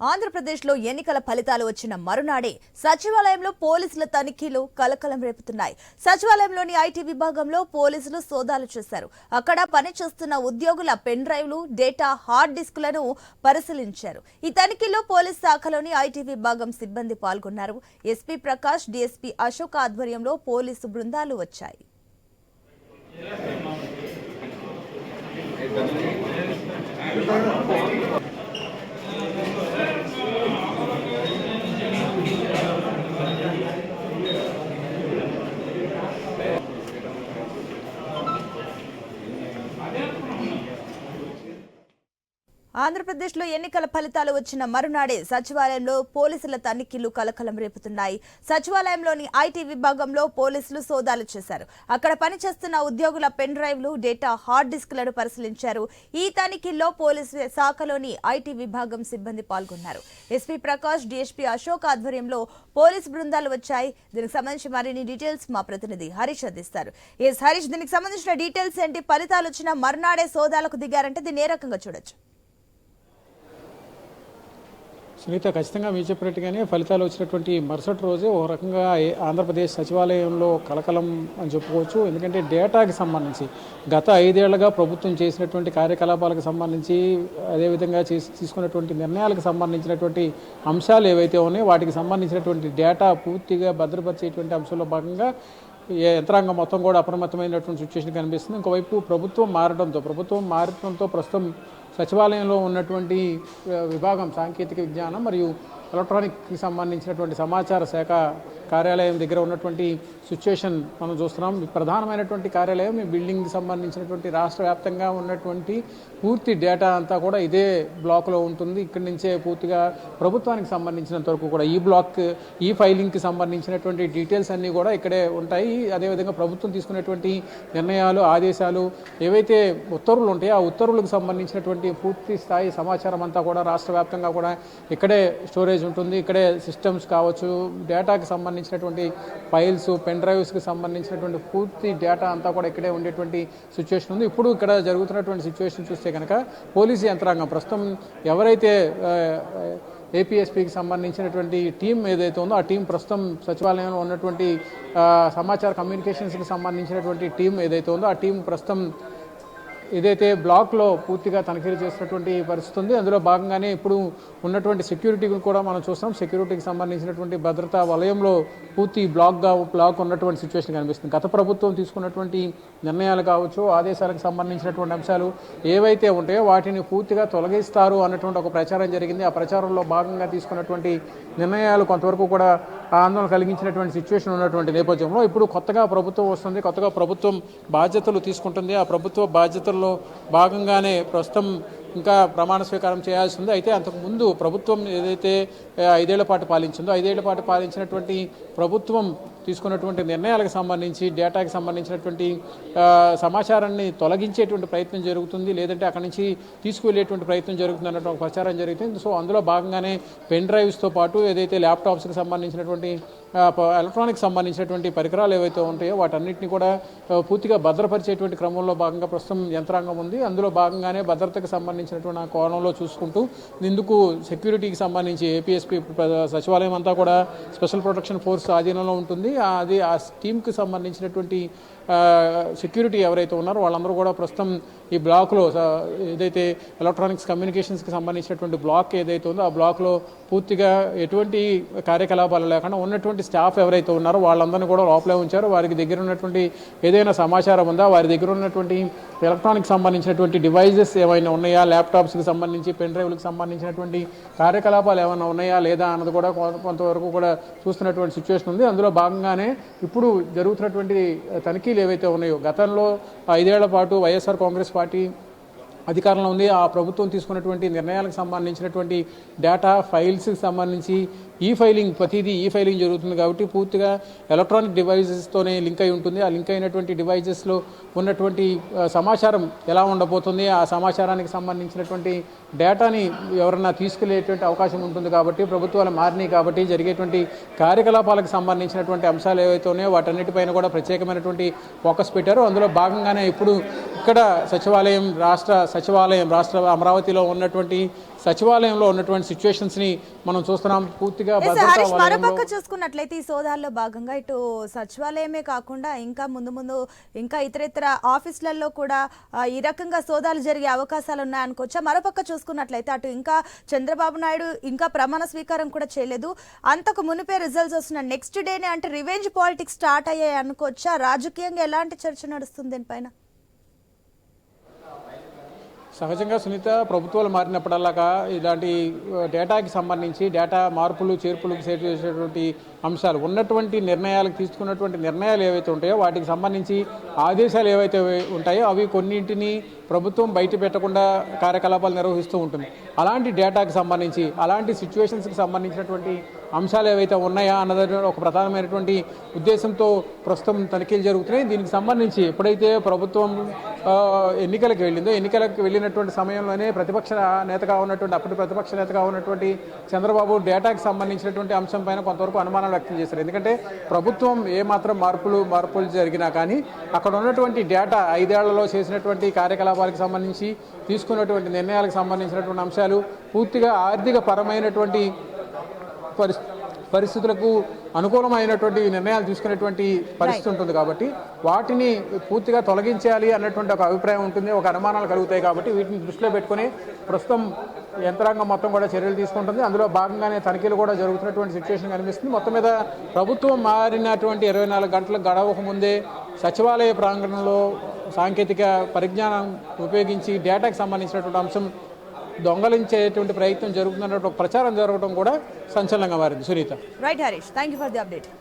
ఆంధ్రప్రదేశ్లో ఎన్నికల ఫలితాలు వచ్చిన మరునాడే సచివాలయంలో పోలీసుల తనిఖీలు కలకలం రేపుతున్నాయి. సచివాలయంలోని ఐటీ విభాగంలో పోలీసులు సోదాలు చేశారు. అక్కడ పనిచేస్తున్న ఉద్యోగుల పెన్ డ్రైవ్లు డేటా హార్డ్ డిస్కులను పరిశీలించారు. ఈ తనిఖీలో పోలీస్ శాఖలోని ఐటీ విభాగం సిబ్బంది పాల్గొన్నారు. ఎస్పీ ప్రకాష్ డీఎస్పీ అశోక్ ఆధ్వర్యంలో పోలీసు బృందాలు వచ్చాయి. ఆంధ్రప్రదేశ్లో ఎన్నికల ఫలితాలు వచ్చిన మరునాడే సచివాలయంలో పోలీసుల తనిఖీలు కలకలం రేపుతున్నాయి. సచివాలయంలోని ఐటీ విభాగంలో పోలీసులు సోదాలు చేశారు. అక్కడ పనిచేస్తున్న ఉద్యోగుల పెన్ డ్రైవ్లు డేటా హార్డ్ డిస్క్లను పరిశీలించారు. ఈ తనిఖీల్లో పోలీసు శాఖలోని ఐటీ విభాగం సిబ్బంది పాల్గొన్నారు. ఎస్పీ ప్రకాష్ డీఎస్పీ అశోక్ ఆధ్వర్యంలో పోలీసు బృందాలు వచ్చాయి. దీనికి సంబంధించి మరిన్ని డీటెయిల్స్ మా ప్రతినిధి హరీష్ అందిస్తారు. ఎస్ హరీష్ దీనికి సంబంధించిన డీటెయిల్స్ ఏంటి? ఫలితాలు వచ్చిన మరునాడే సోదాలకు దిగారంటే దీన్ని ఏ రకంగా చూడొచ్చు? సునీత ఖచ్చితంగా మీరు చెప్పినట్టుగానే ఫలితాలు వచ్చినటువంటి మరుసటి రోజే ఒక రకంగా ఆంధ్రప్రదేశ్ సచివాలయంలో కలకలం అని చెప్పుకోవచ్చు. ఎందుకంటే డేటాకి సంబంధించి గత ఐదేళ్ళుగా ప్రభుత్వం చేసినటువంటి కార్యకలాపాలకు సంబంధించి అదేవిధంగా చేసి తీసుకున్నటువంటి నిర్ణయాలకు సంబంధించినటువంటి అంశాలు ఏవైతే ఉన్నాయో వాటికి సంబంధించినటువంటి డేటా పూర్తిగా భద్రపరిచేటువంటి అంశంలో భాగంగా యంత్రాంగం మొత్తం కూడా అప్రమత్తమైనటువంటి సిచ్యువేషన్ కనిపిస్తుంది. ఇంకోవైపు ప్రభుత్వం మారడంతో ప్రభుత్వం మారడంతో ప్రస్తుతం సచివాలయంలో ఉన్నటువంటి విభాగం సాంకేతిక విజ్ఞానం మరియు ఎలక్ట్రానిక్కి సంబంధించినటువంటి సమాచార శాఖ కార్యాలయం దగ్గర ఉన్నటువంటి సిచ్యువేషన్ మనం చూస్తున్నాం. ప్రధానమైనటువంటి కార్యాలయం ఈ బిల్డింగ్కి సంబంధించినటువంటి రాష్ట్ర వ్యాప్తంగా ఉన్నటువంటి పూర్తి డేటా అంతా కూడా ఇదే బ్లాక్లో ఉంటుంది. ఇక్కడి నుంచే పూర్తిగా ప్రభుత్వానికి సంబంధించినంత వరకు కూడా ఈ బ్లాక్ ఈ ఫైలింగ్కి సంబంధించినటువంటి డీటెయిల్స్ అన్నీ కూడా ఇక్కడే ఉంటాయి. అదేవిధంగా ప్రభుత్వం తీసుకునేటువంటి నిర్ణయాలు ఆదేశాలు ఏవైతే ఉత్తర్వులు ఉంటాయో ఆ ఉత్తర్వులకు సంబంధించినటువంటి పూర్తి స్థాయి సమాచారం అంతా కూడా రాష్ట్ర వ్యాప్తంగా కూడా ఇక్కడే స్టోరేజ్ ఉంటుంది. ఇక్కడే సిస్టమ్స్ కావచ్చు డేటాకి సంబంధించినటువంటి ఫైల్స్ పెన్ డ్రైవ్స్కి సంబంధించినటువంటి పూర్తి డేటా అంతా కూడా ఇక్కడే ఉండేటువంటి సిచ్యువేషన్ ఉంది. ఇప్పుడు ఇక్కడ జరుగుతున్నటువంటి సిచ్యువేషన్ చూస్తే కనుక పోలీసు యంత్రాంగం ప్రస్తుతం ఎవరైతే ఏపీఎస్పీకి సంబంధించినటువంటి టీం ఏదైతే ఉందో ఆ టీం ప్రస్తుతం సచివాలయంలో ఉన్నటువంటి సమాచార కమ్యూనికేషన్స్కి సంబంధించినటువంటి టీం ఏదైతే ఉందో ఆ టీం ప్రస్తుతం ఏదైతే బ్లాక్లో పూర్తిగా తనిఖీలు చేసినటువంటి పరిస్థితి ఉంది అందులో భాగంగానే ఇప్పుడు ఉన్నటువంటి సెక్యూరిటీని కూడా మనం చూస్తాం. సెక్యూరిటీకి సంబంధించినటువంటి భద్రతా వలయంలో పూర్తి బ్లాక్గా బ్లాక్ ఉన్నటువంటి సిచ్యువేషన్ కనిపిస్తుంది. గత ప్రభుత్వం తీసుకున్నటువంటి నిర్ణయాలు కావచ్చు ఆదేశాలకు సంబంధించినటువంటి అంశాలు ఏవైతే ఉంటాయో వాటిని పూర్తిగా తొలగిస్తారు అన్నటువంటి ఒక ప్రచారం జరిగింది. ఆ ప్రచారంలో భాగంగా తీసుకున్నటువంటి నిర్ణయాలు కొంతవరకు కూడా ఆందోళన కలిగించినటువంటి సిచ్యువేషన్ ఉన్నటువంటి నేపథ్యంలో ఇప్పుడు కొత్తగా ప్రభుత్వం వస్తుంది. కొత్తగా ప్రభుత్వం బాధ్యతలు తీసుకుంటుంది. ఆ ప్రభుత్వ బాధ్యతల్లో భాగంగానే ప్రస్తుతం ఇంకా ప్రమాణ స్వీకారం చేయాల్సి ఉంది. అయితే అంతకుముందు ప్రభుత్వం ఏదైతే ఐదేళ్ళ పాటు పాలించిందో ఐదేళ్ళ పాటు పాలించినటువంటి ప్రభుత్వం తీసుకున్నటువంటి నిర్ణయాలకు సంబంధించి డేటాకి సంబంధించినటువంటి సమాచారాన్ని తొలగించేటువంటి ప్రయత్నం జరుగుతుంది. లేదంటే అక్కడి నుంచి తీసుకువెళ్ళేటువంటి ప్రయత్నం జరుగుతుంది అన్నటువంటి ప్రచారం జరుగుతుంది. సో అందులో భాగంగానే పెన్ డ్రైవ్స్తో పాటు ఏదైతే ల్యాప్టాప్స్కి సంబంధించినటువంటి ఎలక్ట్రానిక్ సంబంధించినటువంటి పరికరాలు ఏవైతే ఉంటాయో వాటన్నిటిని కూడా పూర్తిగా భద్రపరిచేటువంటి క్రమంలో భాగంగా ప్రస్తుతం యంత్రాంగం ఉంది. అందులో భాగంగానే భద్రతకు సంబంధించి సంబంధించినటువంటి ఆ కోణంలో చూసుకుంటూ ఇందుకు సెక్యూరిటీకి సంబంధించి ఏపీఎస్పీ సచివాలయం అంతా కూడా స్పెషల్ ప్రొటెక్షన్ ఫోర్స్ ఆధీనంలో ఉంటుంది. అది ఆ టీంకి సంబంధించినటువంటి సెక్యూరిటీ ఎవరైతే ఉన్నారో వాళ్ళందరూ కూడా ప్రస్తుతం ఈ బ్లాక్లో ఏదైతే ఎలక్ట్రానిక్స్ కమ్యూనికేషన్స్కి సంబంధించినటువంటి బ్లాక్ ఏదైతే ఉందో ఆ బ్లాక్లో పూర్తిగా ఎటువంటి కార్యకలాపాలు లేకుండా ఉన్నటువంటి స్టాఫ్ ఎవరైతే ఉన్నారో వాళ్ళందరినీ కూడా లోపలే ఉంచారు. వారికి దగ్గర ఉన్నటువంటి ఏదైనా సమాచారం ఉందా? వారి దగ్గర ఉన్నటువంటి ఎలక్ట్రానిక్ సంబంధించినటువంటి డివైజెస్ ఏమైనా ఉన్నాయా? ల్యాప్టాప్స్కి సంబంధించి పెన్ డ్రైవ్లకు సంబంధించినటువంటి కార్యకలాపాలు ఏమైనా ఉన్నాయా లేదా అన్నది కూడా కొంతవరకు కూడా చూస్తున్నటువంటి సిచ్యువేషన్ ఉంది. అందులో భాగంగానే ఇప్పుడు జరుగుతున్నటువంటి తనిఖీలు ఏవైతే ఉన్నాయో గతంలో ఐదేళ్ళ పాటు వైఎస్ఆర్ కాంగ్రెస్ పార్టీ అధికారంలో ఉంది. ఆ ప్రభుత్వం తీసుకున్నటువంటి నిర్ణయాలకు సంబంధించినటువంటి డేటా ఫైల్స్కి సంబంధించి ఈ ఫైలింగ్ ప్రతిదీ ఈ ఫైలింగ్ జరుగుతుంది కాబట్టి పూర్తిగా ఎలక్ట్రానిక్ డివైజెస్తోనే లింక్ అయి ఉంటుంది. ఆ లింక్ అయినటువంటి డివైజెస్లో ఉన్నటువంటి సమాచారం ఎలా ఉండబోతుంది ఆ సమాచారానికి సంబంధించినటువంటి డేటాని ఎవరన్నా తీసుకెళ్ళేటువంటి అవకాశం ఉంటుంది కాబట్టి ప్రభుత్వాలు మారినాయి కాబట్టి జరిగేటువంటి కార్యకలాపాలకు సంబంధించినటువంటి అంశాలు ఏవైతే ఉన్నాయో వాటన్నిటిపైన కూడా ప్రత్యేకమైనటువంటి ఫోకస్ పెట్టారు. అందులో భాగంగానే ఇప్పుడు ఇక్కడ సచివాలయం రాష్ట్ర సచివాలయం రాష్ట్ర అమరావతిలో ఉన్నటువంటి సచివాలయంలో ఉన్నటువంటి సిచ్యువేషన్స్ని మనం చూస్తున్నాం. పూర్తిగా మరోపక్క చూసుకున్నట్లయితే ఈ సోదాల్లో భాగంగా ఇటు సచివాలయమే కాకుండా ఇంకా ముందు ముందు ఇంకా ఇతర ఇతర ఆఫీసులలో కూడా ఈ రకంగా సోదాలు జరిగే అవకాశాలు ఉన్నాయనుకోవచ్చా? మరోపక్క చూసుకున్నట్లయితే అటు ఇంకా చంద్రబాబు నాయుడు ఇంకా ప్రమాణ స్వీకారం కూడా చేయలేదు. అంతకు మునిపే రిజల్ట్స్ వస్తున్న నెక్స్ట్ డేనే అంటే రివెంజ్ పాలిటిక్స్ స్టార్ట్ అయ్యాయి అనుకోవచ్చా? రాజకీయంగా ఎలాంటి చర్చ నడుస్తుంది దీనిపైన? సహజంగా సునీత ప్రభుత్వాలు మారినప్పుడల్లాగా ఇలాంటి డేటాకి సంబంధించి డేటా మార్పులు చేర్పులకు చేసేటువంటి అంశాలు ఉన్నటువంటి నిర్ణయాలకు తీసుకున్నటువంటి నిర్ణయాలు ఏవైతే ఉంటాయో వాటికి సంబంధించి ఆదేశాలు ఏవైతే ఉంటాయో అవి కొన్నింటిని ప్రభుత్వం బయట పెట్టకుండా కార్యకలాపాలు నిర్వహిస్తూ ఉంటుంది. అలాంటి డేటాకి సంబంధించి అలాంటి సిచ్యువేషన్స్కి సంబంధించినటువంటి అంశాలు ఏవైతే ఉన్నాయా అన్నది ఒక ప్రధానమైనటువంటి ఉద్దేశంతో ప్రస్తుతం తనిఖీలు జరుగుతున్నాయి. దీనికి సంబంధించి ఎప్పుడైతే ప్రభుత్వం ఎన్నికలకు వెళ్ళిందో ఎన్నికలకు వెళ్ళినటువంటి సమయంలోనే ప్రతిపక్ష నేతగా ఉన్నటువంటి అప్పటి ప్రతిపక్ష నేతగా ఉన్నటువంటి చంద్రబాబు డేటాకి సంబంధించినటువంటి అంశం పైన కొంతవరకు అనుమానాలు వ్యక్తం చేశారు. ఎందుకంటే ప్రభుత్వం ఏమాత్రం మార్పులు మార్పులు జరిగినా కానీ అక్కడ ఉన్నటువంటి డేటా ఐదేళ్ళలో చేసినటువంటి కార్యకలాపాలకు సంబంధించి తీసుకున్నటువంటి నిర్ణయాలకు సంబంధించినటువంటి అంశాలు పూర్తిగా ఆర్థిక పరమైనటువంటి పరిస్థితి పరిస్థితులకు అనుకూలమైనటువంటి నిర్ణయాలు తీసుకునేటువంటి పరిస్థితి ఉంటుంది కాబట్టి వాటిని పూర్తిగా తొలగించాలి అన్నటువంటి ఒక అభిప్రాయం ఉంటుంది ఒక అనుమానాలు కలుగుతాయి కాబట్టి వీటిని దృష్టిలో పెట్టుకుని ప్రస్తుతం యంత్రాంగం మొత్తం కూడా చర్యలు తీసుకుంటుంది. అందులో భాగంగానే తనిఖీలు కూడా జరుగుతున్నటువంటి సిచ్యువేషన్ కనిపిస్తుంది. మొత్తం మీద ప్రభుత్వం మారినటువంటి ఇరవై నాలుగు గంటల గడవక ముందే సచివాలయ ప్రాంగణంలో సాంకేతిక పరిజ్ఞానం ఉపయోగించి డేటాకి సంబంధించినటువంటి అంశం దొంగలించేటువంటి ప్రయత్నం జరుగుతున్నటువంటి ప్రచారం జరగడం కూడా సంచలనంగా మారింది. Sunitha. Right Harish thank you for the update